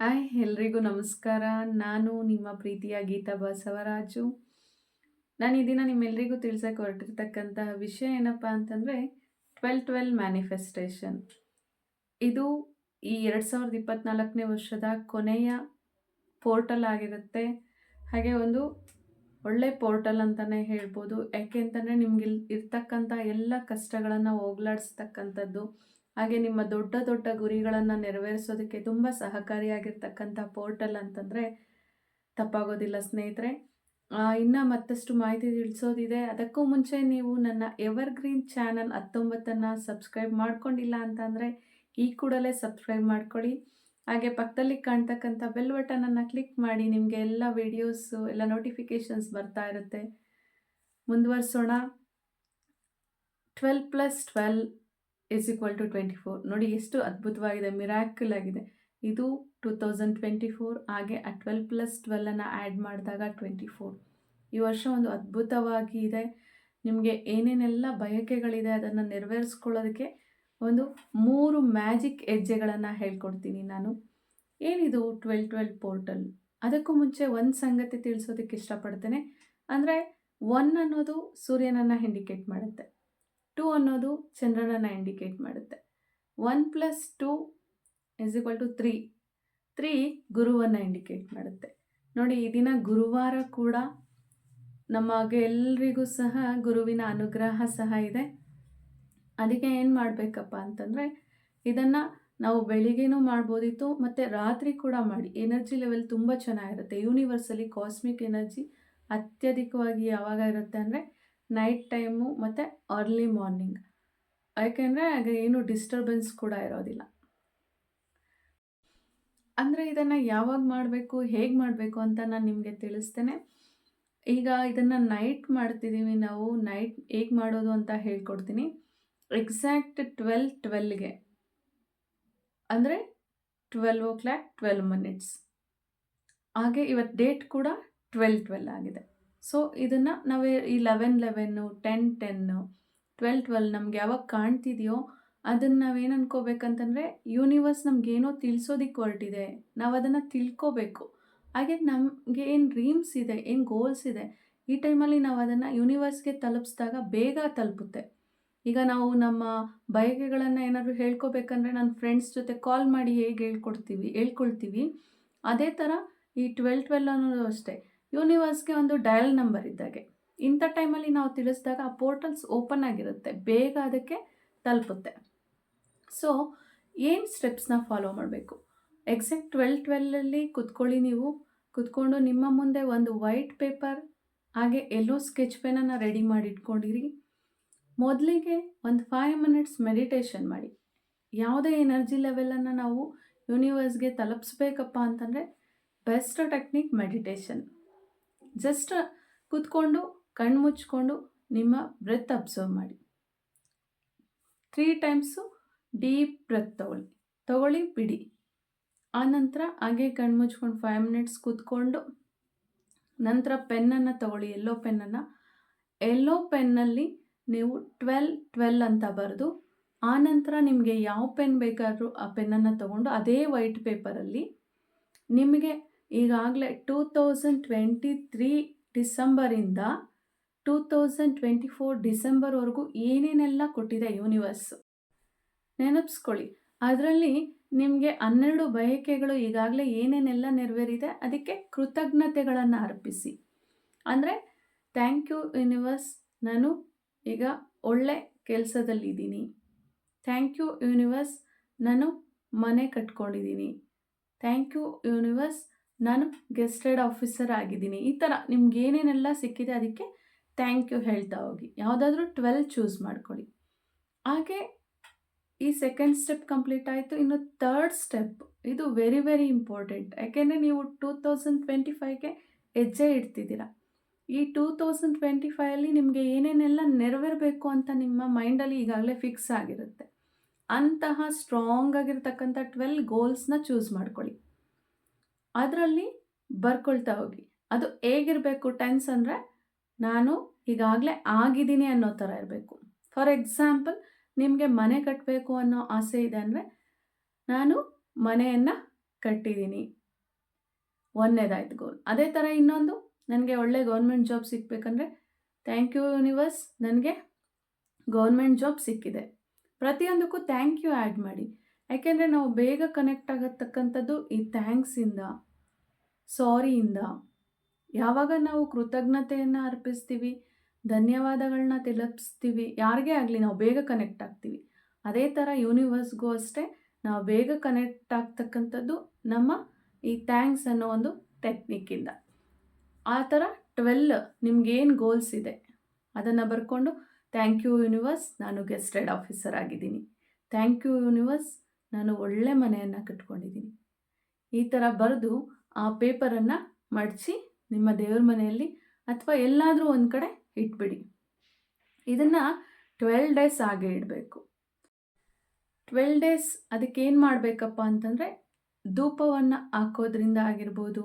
Hi, ಎಲ್ರಿಗೂ ನಮಸ್ಕಾರ. ನಾನು ನಿಮ್ಮ ಪ್ರೀತಿಯ ಗೀತಾ ಬಸವರಾಜು. ನಾನು ಈ ದಿನ ನಿಮ್ಮೆಲ್ಲರಿಗೂ ತಿಳ್ಸೋಕೆ ಹೊರಟಿರ್ತಕ್ಕಂತಹ ವಿಷಯ ಏನಪ್ಪ ಅಂತಂದರೆ, ಟ್ವೆಲ್ ಟ್ವೆಲ್ ಮ್ಯಾನಿಫೆಸ್ಟೇಷನ್. ಇದು ಈ ಎರಡು ಸಾವಿರದ ಇಪ್ಪತ್ತ್ನಾಲ್ಕನೇ ವರ್ಷದ ಕೊನೆಯ ಪೋರ್ಟಲ್ ಆಗಿರುತ್ತೆ. ಹಾಗೆ ಒಂದು ಒಳ್ಳೆ ಪೋರ್ಟಲ್ ಅಂತಲೇ ಹೇಳ್ಬೋದು. ಯಾಕೆ ಅಂತಂದರೆ, ನಿಮ್ಗೆ ಇರ್ತಕ್ಕಂಥ ಎಲ್ಲ ಕಷ್ಟಗಳನ್ನು ಹೋಗ್ಲಾಡಿಸ್ತಕ್ಕಂಥದ್ದು. ಹಾಗೆ ನಿಮ್ಮ ದೊಡ್ಡ ದೊಡ್ಡ ಗುರಿಗಳನ್ನು ನೆರವೇರಿಸೋದಕ್ಕೆ ತುಂಬ ಸಹಕಾರಿಯಾಗಿರ್ತಕ್ಕಂಥ ಪೋರ್ಟಲ್ ಅಂತಂದರೆ ತಪ್ಪಾಗೋದಿಲ್ಲ ಸ್ನೇಹಿತರೆ. ಇನ್ನು ಮತ್ತಷ್ಟು ಮಾಹಿತಿ ತಿಳಿಸೋದಿದೆ. ಅದಕ್ಕೂ ಮುಂಚೆ ನೀವು ನನ್ನ ಎವರ್ಗ್ರೀನ್ ಚಾನಲ್ ಹತ್ತೊಂಬತ್ತನ್ನು ಸಬ್ಸ್ಕ್ರೈಬ್ ಮಾಡ್ಕೊಂಡಿಲ್ಲ ಅಂತಂದರೆ ಈ ಕೂಡಲೇ ಸಬ್ಸ್ಕ್ರೈಬ್ ಮಾಡ್ಕೊಳ್ಳಿ. ಹಾಗೆ ಪಕ್ಕದಲ್ಲಿ ಕಾಣ್ತಕ್ಕಂಥ ಬೆಲ್ ಬಟನನ್ನು ಕ್ಲಿಕ್ ಮಾಡಿ, ನಿಮಗೆ ಎಲ್ಲ ವಿಡಿಯೋಸು ಎಲ್ಲ ನೋಟಿಫಿಕೇಷನ್ಸ್ ಬರ್ತಾ ಇರುತ್ತೆ. ಮುಂದುವರಿಸೋಣ. Twelve plus twelve is equal to twenty four ನೋಡಿ ಎಷ್ಟು ಅದ್ಭುತವಾಗಿದೆ ಮಿರಾಕಲ್ ಆಗಿದೆ. ಇದು ಟೂ ತೌಸಂಡ್ ಟ್ವೆಂಟಿ ಫೋರ್ ಹಾಗೆ ಆ ಟ್ವೆಲ್ ಪ್ಲಸ್ ಟ್ವೆಲ್ಲನ್ನು ಆ್ಯಡ್ ಮಾಡಿದಾಗ ಟ್ವೆಂಟಿ ಫೋರ್ ಈ ವರ್ಷ ಒಂದು ಅದ್ಭುತವಾಗಿ ಇದೆ. ನಿಮಗೆ ಏನೇನೆಲ್ಲ ಬಯಕೆಗಳಿದೆ ಅದನ್ನು ನೆರವೇರಿಸ್ಕೊಳ್ಳೋದಕ್ಕೆ ಒಂದು ಮೂರು ಮ್ಯಾಜಿಕ್ ಹೆಜ್ಜೆಗಳನ್ನು ಹೇಳ್ಕೊಡ್ತೀನಿ ನಾನು. ಏನಿದು ಟ್ವೆಲ್ ಟ್ವೆಲ್ ಪೋರ್ಟಲ್ ಅದಕ್ಕೂ ಮುಂಚೆ ಒಂದು ಸಂಗತಿ ತಿಳಿಸೋದಕ್ಕೆ ಇಷ್ಟಪಡ್ತೇನೆ. ಅಂದರೆ ಒನ್ ಅನ್ನೋದು ಸೂರ್ಯನನ್ನು ಇಂಡಿಕೇಟ್ ಮಾಡುತ್ತೆ. ಟು ಅನ್ನೋದು ಚಂದ್ರನನ್ನು ಇಂಡಿಕೇಟ್ ಮಾಡುತ್ತೆ. One plus two is equal to three three ಗುರುವನ್ನು ಇಂಡಿಕೇಟ್ ಮಾಡುತ್ತೆ. ನೋಡಿ, ಈ ದಿನ ಗುರುವಾರ ಕೂಡ ನಮಗೆ ಎಲ್ರಿಗೂ ಸಹ ಗುರುವಿನ ಅನುಗ್ರಹ ಸಹ ಇದೆ. ಅದಕ್ಕೆ ಏನು ಮಾಡಬೇಕಪ್ಪ ಅಂತಂದರೆ, ಇದನ್ನು ನಾವು ಬೆಳಿಗ್ಗೆನೂ ಮಾಡ್ಬೋದಿತ್ತು, ಮತ್ತು ರಾತ್ರಿ ಕೂಡ ಮಾಡಿ. ಎನರ್ಜಿ ಲೆವೆಲ್ ತುಂಬ ಚೆನ್ನಾಗಿರುತ್ತೆ. ಯೂನಿವರ್ಸಲ್ಲಿ ಕಾಸ್ಮಿಕ್ ಎನರ್ಜಿ ಅತ್ಯಧಿಕವಾಗಿ ಯಾವಾಗ ಇರುತ್ತೆ ಅಂದರೆ ನೈಟ್ ಟೈಮು ಮತ್ತು ಅರ್ಲಿ ಮಾರ್ನಿಂಗ್. ಯಾಕೆಂದರೆ ಆಗ ಏನು ಡಿಸ್ಟರ್ಬೆನ್ಸ್ ಕೂಡ ಇರೋದಿಲ್ಲ. ಅಂದರೆ ಇದನ್ನು ಯಾವಾಗ ಮಾಡಬೇಕು, ಹೇಗೆ ಮಾಡಬೇಕು ಅಂತ ನಾನು ನಿಮಗೆ ತಿಳಿಸ್ತೇನೆ. ಈಗ ಇದನ್ನು ನೈಟ್ ಮಾಡ್ತಿದ್ದೀವಿ ನಾವು, ನೈಟ್ ಹೇಗೆ ಮಾಡೋದು ಅಂತ ಹೇಳ್ಕೊಡ್ತೀನಿ. ಎಕ್ಸಾಕ್ಟ್ ಟ್ವೆಲ್ ಟ್ವೆಲ್ಗೆ. ಅಂದರೆ twelve o'clock twelve minutes. ಹಾಗೆ ಇವತ್ತು ಡೇಟ್ ಕೂಡ ಟ್ವೆಲ್ ಟ್ವೆಲ್ ಆಗಿದೆ. ಸೊ ಇದನ್ನು ನಾವು ಈ eleven eleven ten ten twelve twelve ನಮ್ಗೆ ಯಾವಾಗ ಕಾಣ್ತಿದೆಯೋ ಅದನ್ನು ನಾವೇನು ಅನ್ಕೋಬೇಕಂತಂದರೆ ಯೂನಿವರ್ಸ್ ನಮಗೇನೋ ತಿಳಿಸೋದಿಕ್ಕೆ ಹೊರಟಿದೆ. ನಾವು ಅದನ್ನು ತಿಳ್ಕೋಬೇಕು. ಹಾಗೆ ನಮಗೆ ಏನು ಡ್ರೀಮ್ಸ್ ಇದೆ, ಏನು ಗೋಲ್ಸ್ ಇದೆ, ಈ ಟೈಮಲ್ಲಿ ನಾವು ಅದನ್ನು ಯೂನಿವರ್ಸ್ಗೆ ತಲುಪಿಸಿದಾಗ ಬೇಗ ತಲುಪುತ್ತೆ. ಈಗ ನಾವು ನಮ್ಮ ಬಯಕೆಗಳನ್ನು ಏನಾದರೂ ಹೇಳ್ಕೊಬೇಕಂದ್ರೆ ನನ್ನ ಫ್ರೆಂಡ್ಸ್ ಜೊತೆ ಕಾಲ್ ಮಾಡಿ ಹೇಗೆ ಹೇಳ್ಕೊಡ್ತೀವಿ, ಹೇಳ್ಕೊಳ್ತೀವಿ. ಅದೇ ಥರ ಈ ಟ್ವೆಲ್ ಟ್ವೆಲ್ ಅನ್ನೋದು ಅಷ್ಟೇ. ಯೂನಿವರ್ಸ್ಗೆ ಒಂದು ಡಯಲ್ ನಂಬರ್ ಇದ್ದಾಗೆ. ಇಂಥ ಟೈಮಲ್ಲಿ ನಾವು ತಿಳಿಸಿದಾಗ ಆ ಪೋರ್ಟಲ್ಸ್ ಓಪನ್ ಆಗಿರುತ್ತೆ. ಬೇಗ ಅದಕ್ಕೆ ತಲುಪುತ್ತೆ. ಸೊ, ಏನು ಸ್ಟೆಪ್ಸ್ನ ಫಾಲೋ ಮಾಡಬೇಕು? ಎಕ್ಸಾಕ್ಟ್ ಟ್ವೆಲ್ ಟ್ವೆಲ್ಲಲ್ಲಿ ಕುತ್ಕೊಳ್ಳಿ ನೀವು. ಕುತ್ಕೊಂಡು ನಿಮ್ಮ ಮುಂದೆ ಒಂದು ವೈಟ್ ಪೇಪರ್, ಹಾಗೆ ಎಲ್ಲೋ ಸ್ಕೆಚ್ ಪೆನನ್ನು ರೆಡಿ ಮಾಡಿ ಇಟ್ಕೊಂಡಿರಿ ಮೊದಲಿಗೆ ಒಂದು ಫೈವ್ ಮಿನಿಟ್ಸ್ ಮೆಡಿಟೇಷನ್ ಮಾಡಿ. ಯಾವುದೇ ಎನರ್ಜಿ ಲೆವೆಲನ್ನು ನಾವು ಯೂನಿವರ್ಸ್ಗೆ ತಲುಪಿಸ್ಬೇಕಪ್ಪ ಅಂತಂದರೆ ಬೆಸ್ಟ್ ಟೆಕ್ನಿಕ್ ಮೆಡಿಟೇಷನ್. ಜಸ್ಟ್ ಕೂತ್ಕೊಂಡು, ಕಣ್ಣು ಮುಚ್ಕೊಂಡು ನಿಮ್ಮ ಬ್ರೆತ್ ಅಬ್ಸರ್ವ್ ಮಾಡಿ. ತ್ರೀ ಟೈಮ್ಸು ಡೀಪ್ ಬ್ರೆತ್ ತಗೊಳ್ಳಿ. ತಗೊಳ್ಳಿ, ಬಿಡಿ. ಆನಂತರ ಹಾಗೆ ಕಣ್ಣು ಮುಚ್ಕೊಂಡು ಫೈವ್ ಮಿನಿಟ್ಸ್ ಕೂತ್ಕೊಂಡು, ನಂತರ ಪೆನ್ನನ್ನು ತಗೊಳ್ಳಿ ಎಲ್ಲೋ ಪೆನ್ನನ್ನು. ಎಲ್ಲೋ ಪೆನ್ನಲ್ಲಿ ನೀವು ಟ್ವೆಲ್ ಟ್ವೆಲ್ ಅಂತ ಬರೆದು, ಆನಂತರ ನಿಮಗೆ ಯಾವ ಪೆನ್ ಬೇಕಾದರೂ ಆ ಪೆನ್ನನ್ನು ತಗೊಂಡು, ಅದೇ ವೈಟ್ ಪೇಪರಲ್ಲಿ ನಿಮಗೆ ಈಗಾಗಲೇ ಟೂ ತೌಸಂಡ್ ಟ್ವೆಂಟಿ ತ್ರೀ ಡಿಸೆಂಬರಿಂದ ಟೂ ತೌಸಂಡ್ ಟ್ವೆಂಟಿ ಫೋರ್ ಡಿಸೆಂಬರ್ವರೆಗೂ ಏನೇನೆಲ್ಲ ಕೊಟ್ಟಿದೆ ಯೂನಿವರ್ಸ್? ನೆನಪಿಸ್ಕೊಳ್ಳಿ. ಅದರಲ್ಲಿ ನಿಮಗೆ ಹನ್ನೆರಡು ಬಯಕೆಗಳು ಈಗಾಗಲೇ ಏನೇನೆಲ್ಲ ನೆರವೇರಿದೆ, ಅದಕ್ಕೆ ಕೃತಜ್ಞತೆಗಳನ್ನು ಅರ್ಪಿಸಿ. ಅಂದರೆ ಥ್ಯಾಂಕ್ ಯು ಯೂನಿವರ್ಸ್ ನಾನು ಈಗ ಒಳ್ಳೆ ಕೆಲಸದಲ್ಲಿದ್ದೀನಿ. ಥ್ಯಾಂಕ್ ಯು ಯೂನಿವರ್ಸ್ ನಾನು ಮನೆ ಕಟ್ಕೊಂಡಿದ್ದೀನಿ. ಥ್ಯಾಂಕ್ ಯು ಯೂನಿವರ್ಸ್ ನಾನು ಗೆಸ್ಟೆಡ್ ಆಫೀಸರ್ ಆಗಿದ್ದೀನಿ. ಈ ಥರ ನಿಮ್ಗೆ ಏನೇನೆಲ್ಲ ಸಿಕ್ಕಿದೆ ಅದಕ್ಕೆ ಥ್ಯಾಂಕ್ ಯು ಹೇಳ್ತಾ ಹೋಗಿ. ಯಾವುದಾದ್ರೂ ಟ್ವೆಲ್ ಚೂಸ್ ಮಾಡ್ಕೊಳ್ಳಿ. ಹಾಗೆ ಈ ಸೆಕೆಂಡ್ ಸ್ಟೆಪ್ ಕಂಪ್ಲೀಟ್ ಆಯಿತು. ಇನ್ನು ಥರ್ಡ್ ಸ್ಟೆಪ್ ಇದು ವೆರಿ ವೆರಿ ಇಂಪಾರ್ಟೆಂಟ್ ಯಾಕೆಂದರೆ ನೀವು ಟೂ ತೌಸಂಡ್ ಟ್ವೆಂಟಿ ಫೈವ್ಗೆ ಹೆಜ್ಜೆ ಇಡ್ತಿದ್ದೀರ. ಈ ಟೂ ತೌಸಂಡ್ ಟ್ವೆಂಟಿ ಫೈವಲ್ಲಿ ನಿಮಗೆ ಏನೇನೆಲ್ಲ ನೆರವೇರಬೇಕು ಅಂತ ನಿಮ್ಮ ಮೈಂಡಲ್ಲಿ ಈಗಾಗಲೇ ಫಿಕ್ಸ್ ಆಗಿರುತ್ತೆ. ಅಂತಹ ಸ್ಟ್ರಾಂಗ್ ಆಗಿರ್ತಕ್ಕಂಥ ಟ್ವೆಲ್ ಗೋಲ್ಸ್ನ ಚೂಸ್ ಮಾಡ್ಕೊಳ್ಳಿ. ಅದರಲ್ಲಿ ಬರ್ಕೊಳ್ತಾ ಹೋಗಿ. ಅದು ಹೇಗಿರಬೇಕು ಟೆನ್ಸ್ ಅಂದರೆ ನಾನು ಈಗಾಗಲೇ ಆಗಿದ್ದೀನಿ ಅನ್ನೋ ಥರ ಇರಬೇಕು. ಫಾರ್ ಎಕ್ಸಾಂಪಲ್ ನಿಮಗೆ ಮನೆ ಕಟ್ಟಬೇಕು ಅನ್ನೋ ಆಸೆ ಇದೆ ಅಂದರೆ ನಾನು ಮನೆಯನ್ನು ಕಟ್ಟಿದ್ದೀನಿ. ಒಂದನೇದಾಯ್ತು ಗೋಲ್ ಅದೇ ಥರ ಇನ್ನೊಂದು, ನನಗೆ ಒಳ್ಳೆ ಗೌರ್ಮೆಂಟ್ ಜಾಬ್ ಸಿಗಬೇಕಂದ್ರೆ ಥ್ಯಾಂಕ್ ಯು ಯೂನಿವರ್ಸ್ ನನಗೆ ಗೌರ್ಮೆಂಟ್ ಜಾಬ್ ಸಿಕ್ಕಿದೆ. ಪ್ರತಿಯೊಂದಕ್ಕೂ ಥ್ಯಾಂಕ್ ಯು ಆ್ಯಡ್ ಮಾಡಿ. ಯಾಕೆಂದರೆ ನಾವು ಬೇಗ ಕನೆಕ್ಟ್ ಆಗತಕ್ಕಂಥದ್ದು ಈ ಥ್ಯಾಂಕ್ಸಿಂದ ಸಾರಿಯಿಂದ. ಯಾವಾಗ ನಾವು ಕೃತಜ್ಞತೆಯನ್ನು ಅರ್ಪಿಸ್ತೀವಿ ಧನ್ಯವಾದಗಳನ್ನ ತಿಳಿಸ್ತೀವಿ ಯಾರಿಗೇ ಆಗಲಿ ನಾವು ಬೇಗ ಕನೆಕ್ಟ್ ಆಗ್ತೀವಿ. ಅದೇ ಥರ ಯೂನಿವರ್ಸ್ಗೂ ಅಷ್ಟೇ, ನಾವು ಬೇಗ ಕನೆಕ್ಟ್ ಆಗ್ತಕ್ಕಂಥದ್ದು ನಮ್ಮ ಈ ಥ್ಯಾಂಕ್ಸ್ ಅನ್ನೋ ಒಂದು ಟೆಕ್ನಿಕ್ಕಿಂದ ಆ ಥರ ಟ್ವೆಲ್ ನಿಮ್ಗೇನು ಗೋಲ್ಸ್ ಇದೆ, ಅದನ್ನು ಬರ್ಕೊಂಡು ಥ್ಯಾಂಕ್ ಯು ಯೂನಿವರ್ಸ್ ನಾನು ಗೆಸ್ಟೆಡ್ ಆಫೀಸರ್ ಆಗಿದ್ದೀನಿ. ಥ್ಯಾಂಕ್ ಯು ಯೂನಿವರ್ಸ್ ನಾನು ಒಳ್ಳೆ ಮನೆಯನ್ನು ಕಟ್ಕೊಂಡಿದ್ದೀನಿ. ಈ ಥರ ಬರೆದು ಆ ಪೇಪರನ್ನು ಮಡಚಿ ನಿಮ್ಮ ದೇವ್ರ ಮನೆಯಲ್ಲಿ ಅಥವಾ ಎಲ್ಲಾದರೂ ಒಂದು ಕಡೆ ಇಟ್ಬಿಡಿ. ಇದನ್ನು ಟ್ವೆಲ್ ಡೇಸ್ ಹಾಗೆ ಇಡಬೇಕು. ಟ್ವೆಲ್ ಡೇಸ್ ಅದಕ್ಕೆ ಏನು ಮಾಡಬೇಕಪ್ಪ ಅಂತಂದರೆ ಧೂಪವನ್ನು ಹಾಕೋದ್ರಿಂದ ಆಗಿರ್ಬೋದು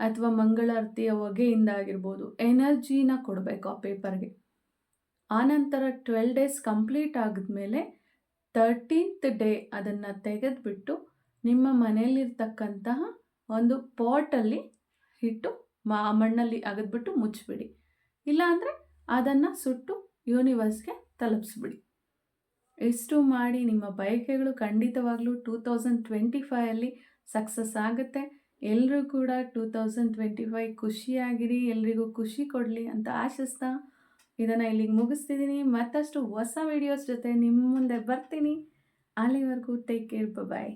ಅಥವಾ ಮಂಗಳಾರತಿಯ ಹೊಗೆಯಿಂದ ಆಗಿರ್ಬೋದು ಎನರ್ಜಿನ ಕೊಡಬೇಕು ಆ ಪೇಪರ್ಗೆ. ಆನಂತರ ಟ್ವೆಲ್ ಡೇಸ್ ಕಂಪ್ಲೀಟ್ ಆಗಿದ್ಮೇಲೆ ತರ್ಟೀನ್ತ್ ಡೇ ಅದನ್ನು ತೆಗೆದುಬಿಟ್ಟು ನಿಮ್ಮ ಮನೆಯಲ್ಲಿರ್ತಕ್ಕಂತಹ ಒಂದು ಪಾಟಲ್ಲಿ ಇಟ್ಟು ಮಾ ಮಣ್ಣಲ್ಲಿ ಅಗದ್ಬಿಟ್ಟು ಮುಚ್ಚಿಬಿಡಿ. ಇಲ್ಲಾಂದರೆ ಅದನ್ನು ಸುಟ್ಟು ಯೂನಿವರ್ಸ್ಗೆ ತಲುಪಿಸ್ಬಿಡಿ. ಇಷ್ಟು ಮಾಡಿ ನಿಮ್ಮ ಬಯಕೆಗಳು ಖಂಡಿತವಾಗ್ಲೂ ಟೂ ತೌಸಂಡ್ ಟ್ವೆಂಟಿ ಫೈಯಲ್ಲಿ ಸಕ್ಸಸ್ ಆಗುತ್ತೆ. ಎಲ್ಲರೂ ಕೂಡ ಟೂ ತೌಸಂಡ್ ಟ್ವೆಂಟಿ ಫೈವ್ ಖುಷಿಯಾಗಿರಿ, ಎಲ್ರಿಗೂ ಖುಷಿ ಕೊಡಲಿ ಅಂತ ಆಶಿಸ್ತಾ ಇದನ್ನು ಇಲ್ಲಿಗೆ ಮುಗಿಸ್ತಿದ್ದೀನಿ ಮತ್ತಷ್ಟು ಹೊಸ ವೀಡಿಯೋಸ್ ಜೊತೆ ನಿಮ್ಮ ಮುಂದೆ ಬರ್ತೀನಿ. ಅಲ್ಲಿವರೆಗೂ ಟೇಕ್ ಕೇರ್ ಬಾಯ್